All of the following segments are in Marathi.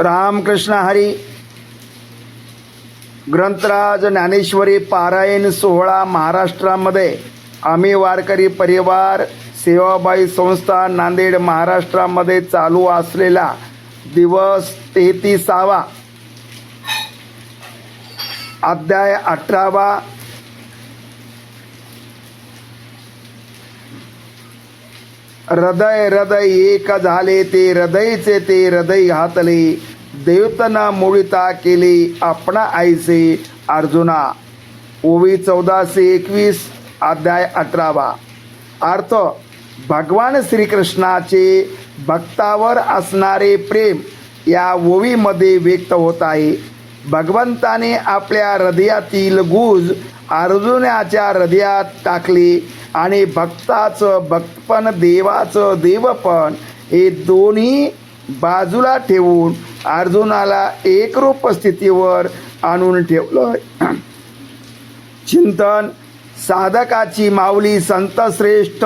रामकृष्ण हरी ग्रंथराज ज्ञानेश्वरी पारायण सोहळा महाराष्ट्रामध्ये आम्ही वारकरी परिवार सेवाबाई संस्था नांदेड महाराष्ट्रामध्ये चालू असलेला दिवस तेहतीसावा. अध्याय अठरावा. हृदय हृदय एक झाले ते हृदयचे ते हृदय घातले. देवतना मोडिता केले आपणा आईसे अर्जुना. ओवी चौदाशे एकवीस अध्याय अठरावा. अर्थ भगवान श्रीकृष्णाचे भक्तावर असणारे प्रेम या ओवीमध्ये व्यक्त होत आहे. भगवंताने आपल्या हृदयातील गुज अर्जुनाच्या हृदयात टाकले आणि भक्ताचं भक्तपण देवाचं देवपण हे दोन्ही बाजूला ठेवून अर्जुनाला एकरूप स्थितीवर आणून ठेवलं चिंतन साधकाची माऊली संतश्रेष्ठ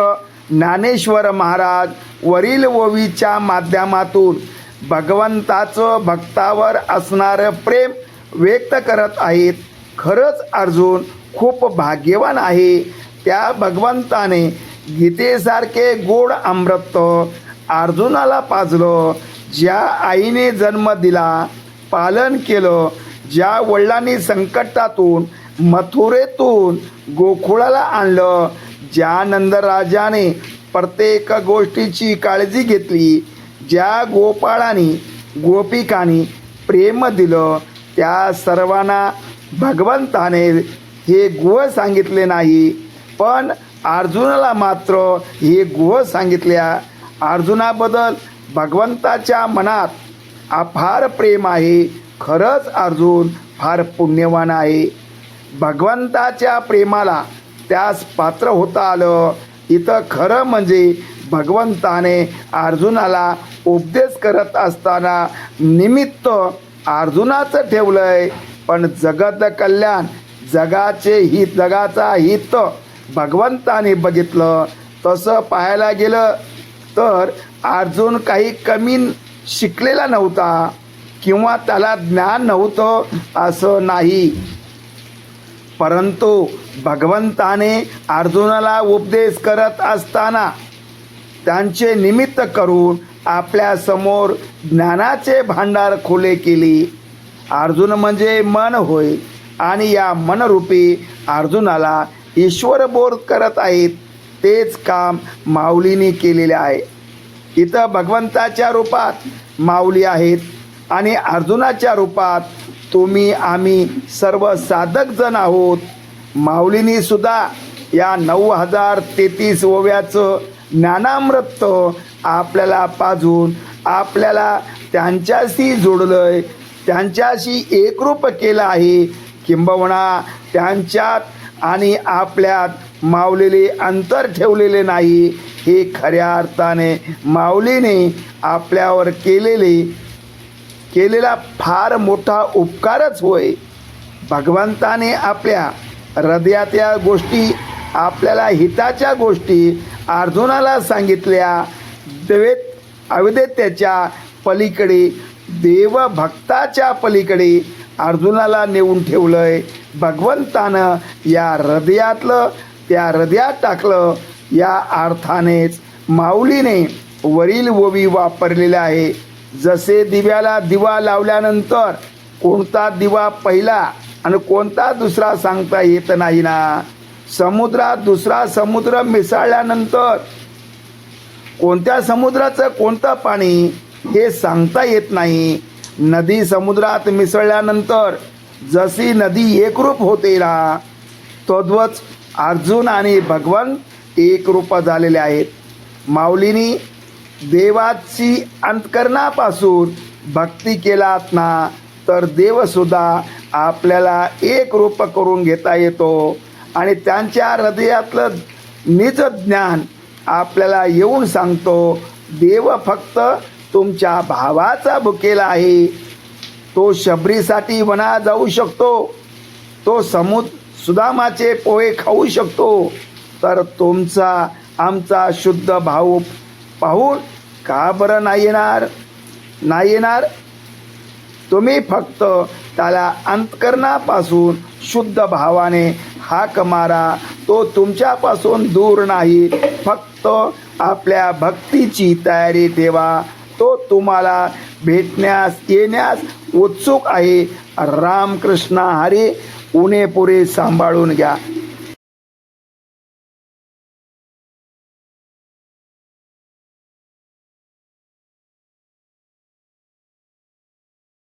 ज्ञानेश्वर महाराज वरील ओवीच्या माध्यमातून भगवंताचं भक्तावर असणारं प्रेम व्यक्त करत आहेत. खरंच अर्जुन खूप भाग्यवान आहे. त्या भगवंताने गीतेसारखे गोड अमृत अर्जुनाला पाजलं. ज्या आईने जन्म दिला पालन केलं ज्या वडिलांनी संकटातून मथुरेतून गोकुळाला आणलं ज्या नंदराजाने प्रत्येक गोष्टीची काळजी घेतली ज्या गोपाळाने गोपिकानी प्रेम दिलं त्या सर्वांना भगवंताने हे गुह सांगितले नाही पण अर्जुनाला मात्र हे गुह सांगितल्या अर्जुनाबद्दल भगवंताच्या मनात अफार प्रेम आहे. खरंच अर्जुन फार पुण्यवान आहे. भगवंताच्या प्रेमाला त्यास पात्र होता आलं. इथं खरं म्हणजे भगवंताने अर्जुनाला उपदेश करत असताना निमित्त अर्जुनाचं ठेवलंय. पण जगत कल्याण जगाचे हित जगाचा हित भगवंताने बघितलं. तसं पाहायला गेलं तर अर्जुन काही कमी शिकलेला नव्हता किंवा त्याला ज्ञान नव्हतं असं नाही. परंतु भगवंताने अर्जुनाला उपदेश करत असताना त्यांचे निमित्त करून आपल्यासमोर ज्ञानाचे भांडार खुले केली. अर्जुन म्हणजे मन होय आणि या मनरूपी अर्जुनाला ईश्वर बोध करत आहेत. तेच काम माऊलीने केलेले आहे. इथं भगवंताच्या रूपात माऊली आहेत आणि अर्जुनाच्या रूपात तुम्ही आम्ही सर्व साधक जण आहोत. माऊलीनी सुद्धा या नऊ हजार तेहतीस ओव्याचं ज्ञानामृत आपल्याला पाजून आपल्याला त्यांच्याशी जोडलंय त्यांच्याशी एकरूप केलं आहे. किंबहुना त्यांच्यात आणि आपल्यात माऊलीले अंतर ठेवलेले नाही. हे खऱ्या अर्थाने माऊलीने आपल्यावर केलेले केलेला फार मोठा उपकारच होय. भगवंताने आपल्या हृदयातल्या गोष्टी आपल्याला हिताच्या गोष्टी अर्जुनाला सांगितल्या. देवेत अविदेत्याच्या पलीकडे देवभक्ताच्या पलीकडे अर्जुनाला नेऊन ठेवलंय. भगवंतानं या हृदयातलं त्या हृदयात टाकलं. या अर्थानेच माऊलीने वरील ओवी वापरलेल्या आहे. जसे दिव्याला दिवा लावल्यानंतर कोणता दिवा पहिला आणि कोणता दुसरा सांगता येत नाही ना? समुद्रात दुसरा समुद्र मिसळल्यानंतर कोणत्या समुद्राचं कोणतं पाणी हे सांगता येत नाही. नदी समुद्रात मिसळल्यानंतर जशी नदी एकरूप होते ना तद्वच अर्जुन आणि भगवान एकरूप झालेले आहेत. माऊलीनी देवाची अंतकरणापासून भक्ती केलात ना तर देवसुद्धा आपल्याला एक रूप करून घेता येतो आणि त्यांच्या हृदयातलं निज ज्ञान आपल्याला येऊन सांगतो देव फक्त तुमच्या भावाचा भुकेला आहे. तो शबरीसाठी वना जाऊ शकतो. तो समुद सुदामाचे पोहे खाऊ शकतो. तर तुमचा आमचा शुद्ध भाऊ पाहून का बरं नाही येणार? नाही येणार? तुम्ही फक्त त्याला अंतकरणापासून शुद्ध भावाने हाक मारा. तो तुमच्यापासून दूर नाही. फक्त आपल्या भक्तीची तयारी ठेवा. तो तुम्हाला भेटण्यास येण्यास उत्सुक आहे. रामकृष्ण हरी उणे पुरे सांभाळून घ्या.